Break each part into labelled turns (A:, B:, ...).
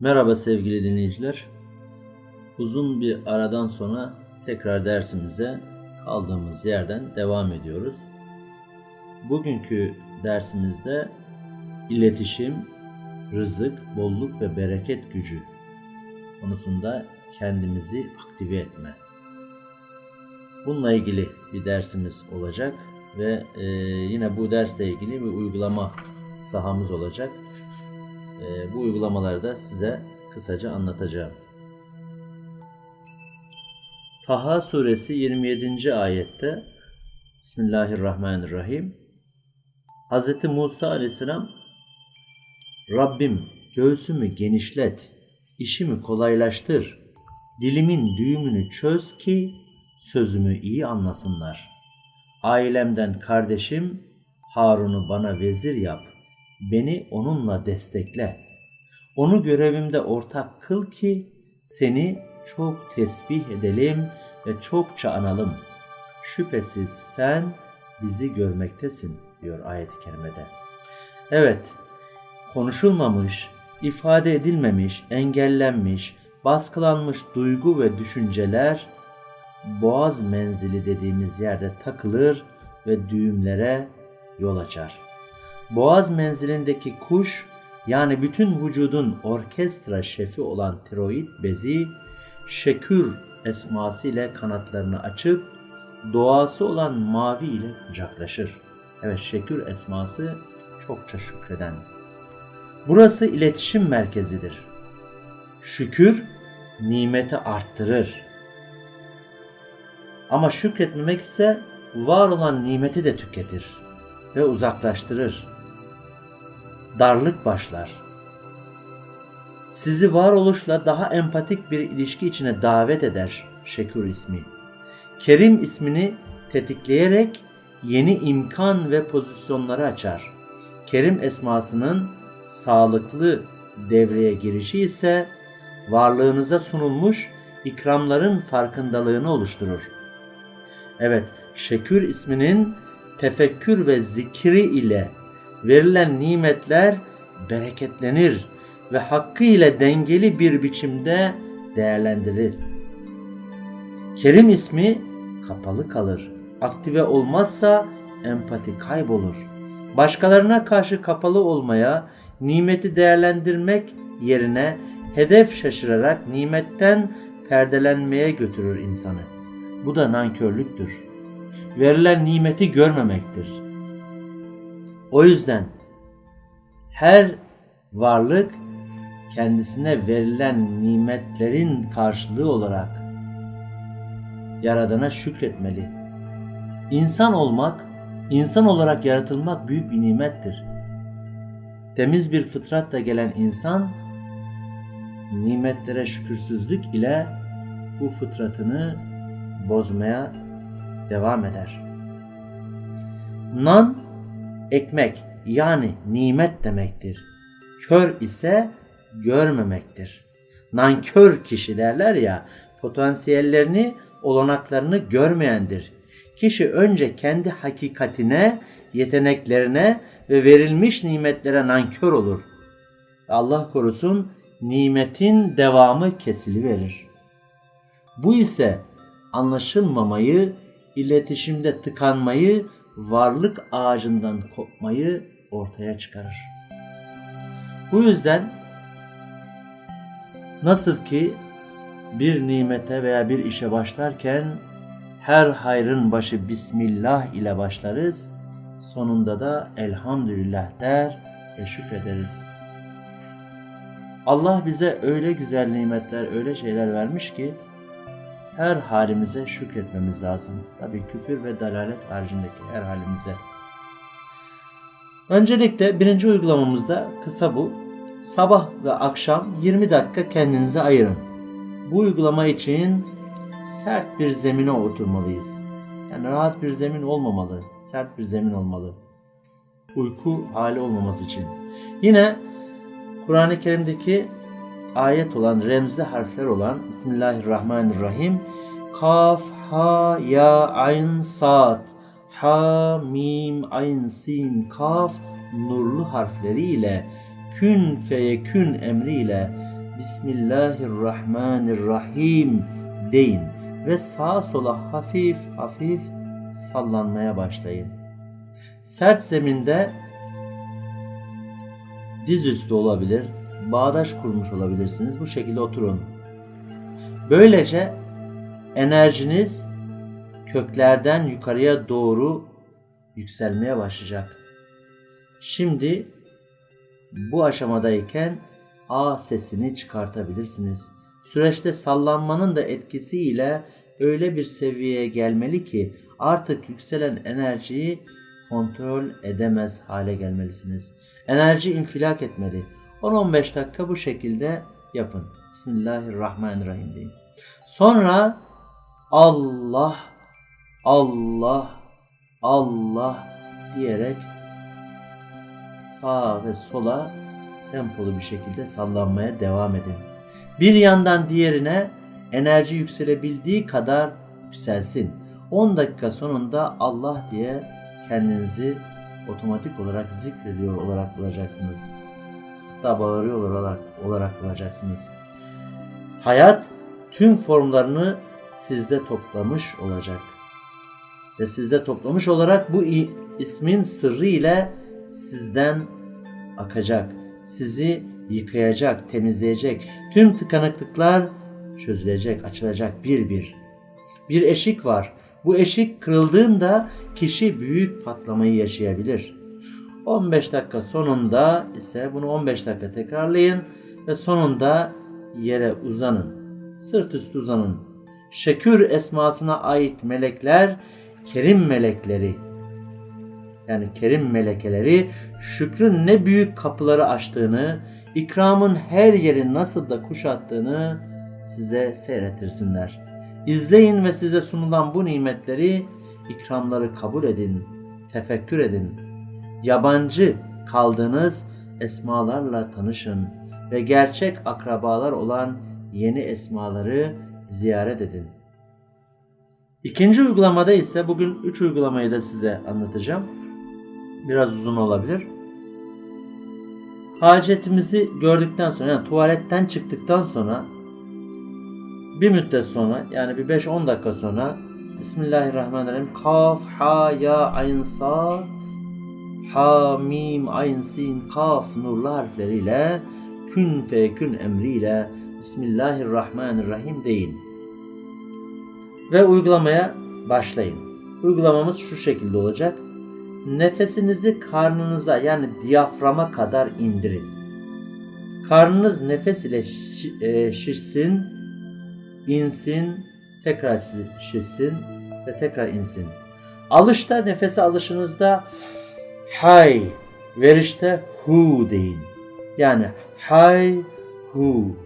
A: Merhaba sevgili dinleyiciler. Uzun bir aradan sonra tekrar dersimize kaldığımız yerden devam ediyoruz. Bugünkü dersimizde iletişim, rızık, bolluk ve bereket gücü konusunda kendimizi aktive etme. Bununla ilgili bir dersimiz olacak ve e, yine bu dersle ilgili bir uygulama sahamız olacak. E, bu uygulamaları da size kısaca anlatacağım. Taha suresi 27. ayette Bismillahirrahmanirrahim Hz. Musa aleyhisselam Rabbim göğsümü genişlet, işimi kolaylaştır, dilimin düğümünü çöz ki sözümü iyi anlasınlar. Ailemden kardeşim Harun'u bana vezir yap, beni onunla destekle. Onu görevimde ortak kıl ki seni çok tesbih edelim ve çokça analım. Şüphesiz sen bizi görmektesin diyor ayet-i kerimede. Evet, konuşulmamış, ifade edilmemiş, engellenmiş, baskılanmış duygu ve düşünceler boğaz menzili dediğimiz yerde takılır ve düğümlere yol açar. Boğaz menzilindeki kuş yani bütün vücudun orkestra şefi olan tiroid bezi şekür esması ile kanatlarını açıp doğası olan mavi ile kucaklaşır. Evet şekür esması çokça şükreden. Burası iletişim merkezidir. Şükür nimeti arttırır. Ama şükretmemek ise var olan nimeti de tüketir ve uzaklaştırır. Darlık başlar. Sizi varoluşla daha empatik bir ilişki içine davet eder Şekür ismi. Kerim ismini tetikleyerek yeni imkan ve pozisyonları açar. Kerim esmasının sağlıklı devreye girişi ise varlığınıza sunulmuş ikramların farkındalığını oluşturur. Evet, Şekür isminin tefekkür ve zikri ile verilen nimetler bereketlenir ve hakkı ile dengeli bir biçimde değerlendirilir. Kerim ismi kapalı kalır. Aktive olmazsa empati kaybolur. Başkalarına karşı kapalı olmaya, nimeti değerlendirmek yerine hedef şaşırarak nimetten perdelenmeye götürür insanı. Bu da nankörlüktür. Verilen nimeti görmemektir. O yüzden her varlık kendisine verilen nimetlerin karşılığı olarak Yaradan'a şükretmeli. İnsan olmak, insan olarak yaratılmak büyük bir nimettir. Temiz bir fıtratla gelen insan, nimetlere şükürsüzlük ile bu fıtratını bozmaya devam eder. Nan, ekmek yani nimet demektir. Kör ise görmemektir. Nankör kişi derler ya, potansiyellerini, olanaklarını görmeyendir. Kişi önce kendi hakikatine, yeteneklerine ve verilmiş nimetlere nankör olur. Allah korusun nimetin devamı kesiliverir. Bu ise anlaşılmamayı, iletişimde tıkanmayı, varlık ağacından kopmayı ortaya çıkarır. Bu yüzden nasıl ki bir nimete veya bir işe başlarken her hayrın başı Bismillah ile başlarız, sonunda da Elhamdülillah der ve şükrederiz. Allah bize öyle güzel nimetler, öyle şeyler vermiş ki her halimize şükretmemiz lazım. Tabii küfür ve dalalet haricindeki her halimize. Öncelikle birinci uygulamamızda kısa bu. Sabah ve akşam 20 dakika kendinize ayırın. Bu uygulama için sert bir zemine oturmalıyız. Yani rahat bir zemin olmamalı, sert bir zemin olmalı. Uyku hali olmaması için. Yine Kur'an-ı Kerim'deki ayet olan, remzli harfler olan Bismillahirrahmanirrahim Kaf, Ha, Ya, Ayn, Sad Ha, Mim, Ayn, Sin, Kaf nurlu harfleriyle kün feyekün emriyle Bismillahirrahmanirrahim deyin ve sağa sola hafif hafif sallanmaya başlayın. Sert zeminde dizüstü olabilir, bağdaş kurmuş olabilirsiniz. Bu şekilde oturun. Böylece enerjiniz köklerden yukarıya doğru yükselmeye başlayacak. Şimdi bu aşamadayken A sesini çıkartabilirsiniz. Süreçte sallanmanın da etkisiyle öyle bir seviyeye gelmeli ki artık yükselen enerjiyi kontrol edemez hale gelmelisiniz. Enerji infilak etmeli. 10-15 dakika bu şekilde yapın. Bismillahirrahmanirrahim deyin. Sonra Allah, Allah, Allah diyerek sağa ve sola tempolu bir şekilde sallanmaya devam edin. Bir yandan diğerine enerji yükselebildiği kadar yükselsin. 10 dakika sonunda Allah diye kendinizi otomatik olarak zikrediyor olarak bulacaksınız. Hatta bağırıyor olarak, olarak bulacaksınız. Hayat tüm formlarını sizde toplamış olacak. Ve sizde toplamış olarak bu ismin sırrı ile sizden akacak. Sizi yıkayacak, temizleyecek. Tüm tıkanıklıklar çözülecek, açılacak bir bir. Bir eşik var. Bu eşik kırıldığında kişi büyük patlamayı yaşayabilir. 15 dakika sonunda ise bunu 15 dakika tekrarlayın ve sonunda yere uzanın. Sırt üstü uzanın. Şekür esmasına ait melekler kerim melekleri yani kerim melekeleri şükrün ne büyük kapıları açtığını, ikramın her yeri nasıl da kuşattığını size seyretirsinler. İzleyin ve size sunulan bu nimetleri, ikramları kabul edin, tefekkür edin. Yabancı kaldığınız esmalarla tanışın ve gerçek akrabalar olan yeni esmaları ziyaret edin. İkinci uygulamada ise bugün üç uygulamayı da size anlatacağım. Biraz uzun olabilir. Hacetimizi gördükten sonra yani tuvaletten çıktıktan sonra bir müddet sonra yani bir 5-10 dakika sonra Bismillahirrahmanirrahim Kaf, Ha, Ya, Ayn, Sa Ha, Mim, Ayn, Sin, Kaf nurlu harfleriyle kün fekün emriyle Bismillahirrahmanirrahim deyin. Ve uygulamaya başlayın. Uygulamamız şu şekilde olacak. Nefesinizi karnınıza yani diyaframa kadar indirin. Karnınız nefes ile e, şişsin, insin, tekrar şi- şişsin ve tekrar insin. Alışta nefese alışınızda hay, verişte hu deyin. Yani hay, hu,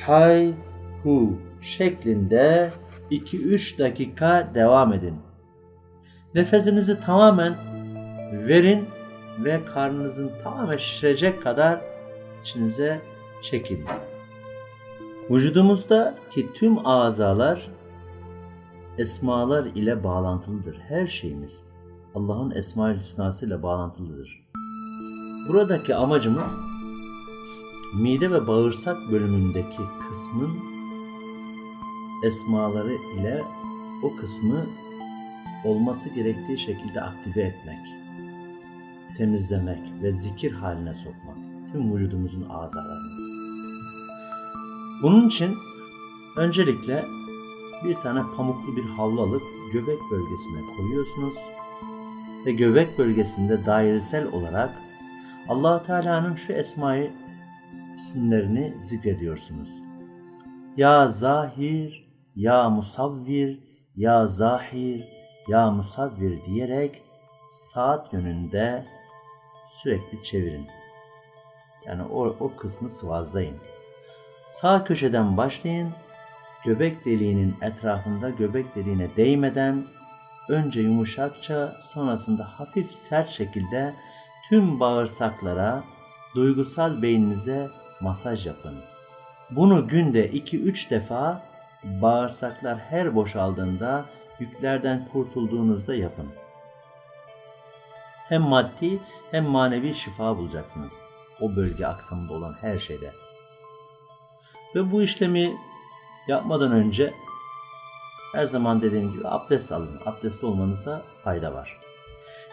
A: hay, hu şeklinde 2-3 dakika devam edin. Nefesinizi tamamen verin ve karnınızın tamamen şişirecek kadar içinize çekin. Vücudumuzdaki tüm azalar esmalar ile bağlantılıdır. Her şeyimiz Allah'ın esma-ül hüsnası ile bağlantılıdır. Buradaki amacımız mide ve bağırsak bölümündeki kısmın esmaları ile o kısmı olması gerektiği şekilde aktive etmek, temizlemek ve zikir haline sokmak tüm vücudumuzun azalarını. Bunun için öncelikle bir tane pamuklu bir havlu alıp göbek bölgesine koyuyorsunuz ve göbek bölgesinde dairesel olarak allah Teala'nın şu esmayı isimlerini zikrediyorsunuz. Ya Zahir, Ya Musavvir, Ya Zahir, Ya Musavvir diyerek saat yönünde sürekli çevirin. Yani o, o kısmı sıvazlayın. Sağ köşeden başlayın. Göbek deliğinin etrafında göbek deliğine değmeden önce yumuşakça sonrasında hafif sert şekilde tüm bağırsaklara, duygusal beyninize masaj yapın. Bunu günde 2-3 defa bağırsaklar her boşaldığında yüklerden kurtulduğunuzda yapın. Hem maddi hem manevi şifa bulacaksınız. O bölge aksamında olan her şeyde. Ve bu işlemi yapmadan önce her zaman dediğim gibi abdest alın. Abdestli olmanızda fayda var.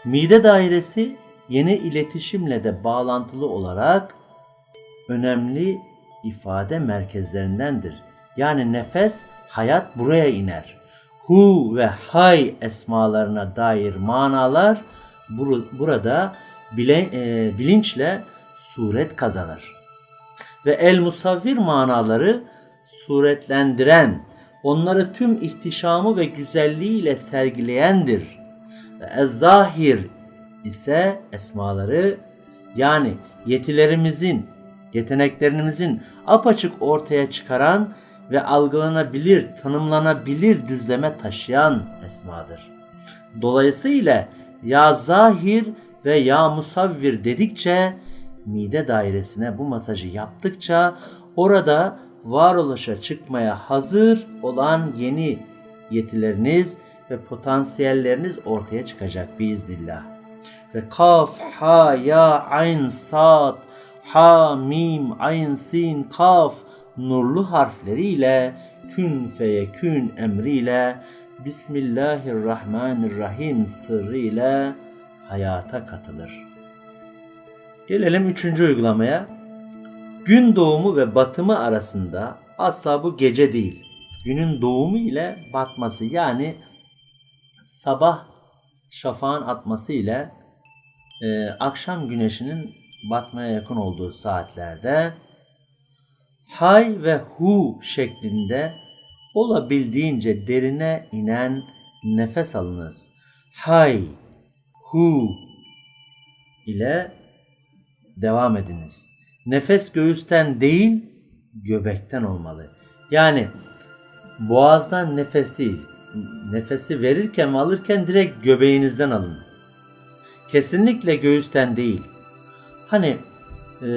A: Mide dairesi yeni iletişimle de bağlantılı olarak önemli ifade merkezlerindendir. Yani nefes, hayat buraya iner. Hu ve hay esmalarına dair manalar bur- burada bile, e, bilinçle suret kazanır. Ve el musavvir manaları suretlendiren, onları tüm ihtişamı ve güzelliğiyle sergileyendir. Ve ez-zahir ise esmaları yani yetilerimizin, yeteneklerimizin apaçık ortaya çıkaran ve algılanabilir, tanımlanabilir düzleme taşıyan esmadır. Dolayısıyla ya zahir ve ya musavvir dedikçe mide dairesine bu masajı yaptıkça orada varoluşa çıkmaya hazır olan yeni yetileriniz ve potansiyelleriniz ortaya çıkacak biiznillah. Ve kaf, ha, ya, ayn, sad, ha, mim, ayn, sin, kaf nurlu harfleriyle kün feyekün emriyle Bismillahirrahmanirrahim sırrıyla hayata katılır. Gelelim üçüncü uygulamaya. Gün doğumu ve batımı arasında asla bu gece değil. Günün doğumu ile batması yani sabah şafağın atması ile e, akşam güneşinin batmaya yakın olduğu saatlerde hay ve hu şeklinde olabildiğince derine inen nefes alınız. Hay, hu ile devam ediniz. Nefes göğüsten değil, göbekten olmalı. Yani boğazdan nefes değil. Nefesi verirken ve alırken direkt göbeğinizden alın. Kesinlikle göğüsten değil. Hani e,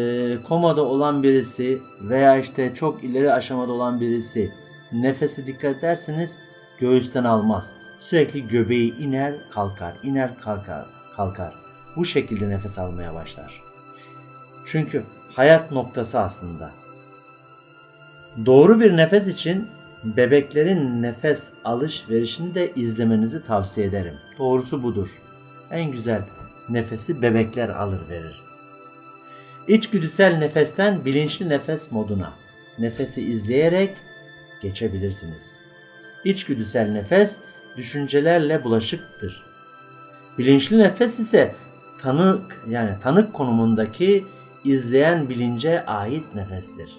A: komada olan birisi veya işte çok ileri aşamada olan birisi nefesi dikkat ederseniz göğüsten almaz. Sürekli göbeği iner kalkar, iner kalkar, kalkar. Bu şekilde nefes almaya başlar. Çünkü hayat noktası aslında. Doğru bir nefes için bebeklerin nefes alışverişini de izlemenizi tavsiye ederim. Doğrusu budur. En güzel nefesi bebekler alır verir. İçgüdüsel nefesten bilinçli nefes moduna nefesi izleyerek geçebilirsiniz. İçgüdüsel nefes düşüncelerle bulaşıktır. Bilinçli nefes ise tanık yani tanık konumundaki izleyen bilince ait nefestir.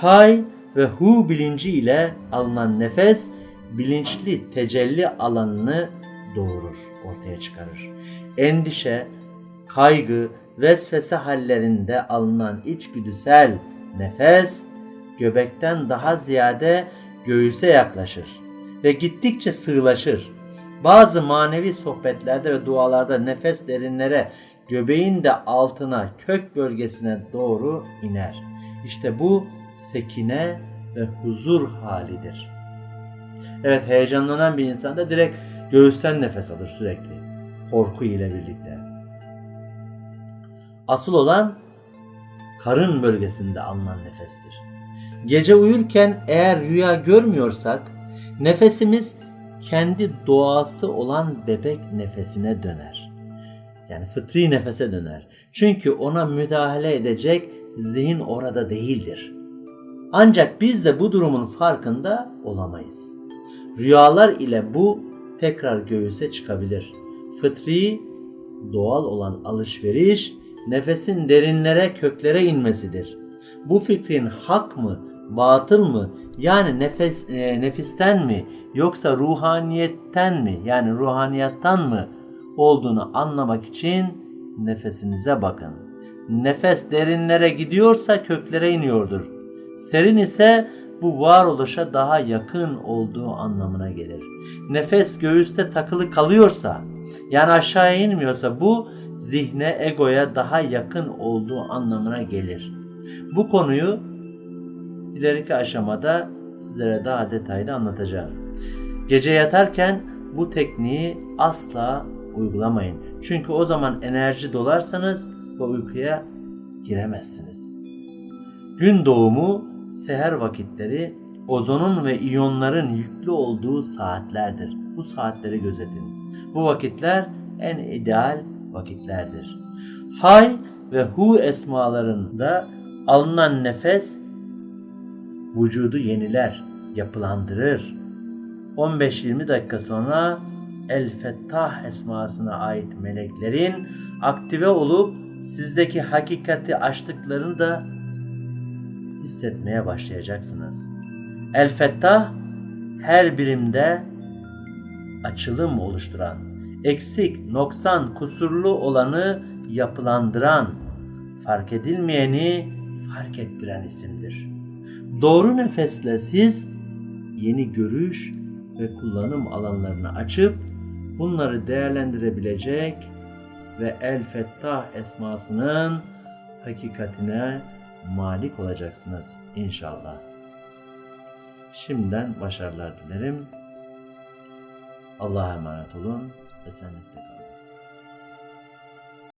A: Hay ve hu bilinci ile alınan nefes bilinçli tecelli alanını doğurur, ortaya çıkarır. Endişe, kaygı, vesvese hallerinde alınan içgüdüsel nefes göbekten daha ziyade göğüse yaklaşır ve gittikçe sığlaşır. Bazı manevi sohbetlerde ve dualarda nefes derinlere, göbeğin de altına, kök bölgesine doğru iner. İşte bu sekine ve huzur halidir. Evet heyecanlanan bir insan da direkt göğüsten nefes alır sürekli. Korku ile birlikte. Asıl olan karın bölgesinde alınan nefestir. Gece uyurken eğer rüya görmüyorsak nefesimiz kendi doğası olan bebek nefesine döner. Yani fıtri nefese döner. Çünkü ona müdahale edecek zihin orada değildir. Ancak biz de bu durumun farkında olamayız. Rüyalar ile bu tekrar göğüse çıkabilir. Fıtri, doğal olan alışveriş, nefesin derinlere, köklere inmesidir. Bu fikrin hak mı, batıl mı, yani nefes e, nefisten mi yoksa ruhaniyetten mi, yani ruhaniyattan mı olduğunu anlamak için nefesinize bakın. Nefes derinlere gidiyorsa köklere iniyordur. Serin ise bu varoluşa daha yakın olduğu anlamına gelir. Nefes göğüste takılı kalıyorsa, yani aşağıya inmiyorsa bu zihne, egoya daha yakın olduğu anlamına gelir. Bu konuyu ileriki aşamada sizlere daha detaylı anlatacağım. Gece yatarken bu tekniği asla uygulamayın. Çünkü o zaman enerji dolarsanız bu uykuya giremezsiniz. Gün doğumu seher vakitleri ozonun ve iyonların yüklü olduğu saatlerdir. Bu saatleri gözetin. Bu vakitler en ideal vakitlerdir. Hay ve hu esmalarında alınan nefes vücudu yeniler, yapılandırır. 15-20 dakika sonra El Fettah esmasına ait meleklerin aktive olup sizdeki hakikati açtıklarını da hissetmeye başlayacaksınız. El Fettah her birimde açılım oluşturan, eksik, noksan, kusurlu olanı yapılandıran, fark edilmeyeni fark ettiren isimdir. Doğru nefesle siz yeni görüş ve kullanım alanlarını açıp bunları değerlendirebilecek ve El Fettah esmasının hakikatine malik olacaksınız inşallah. Şimdiden başarılar dilerim. Allah'a emanet olun. Esenlikle.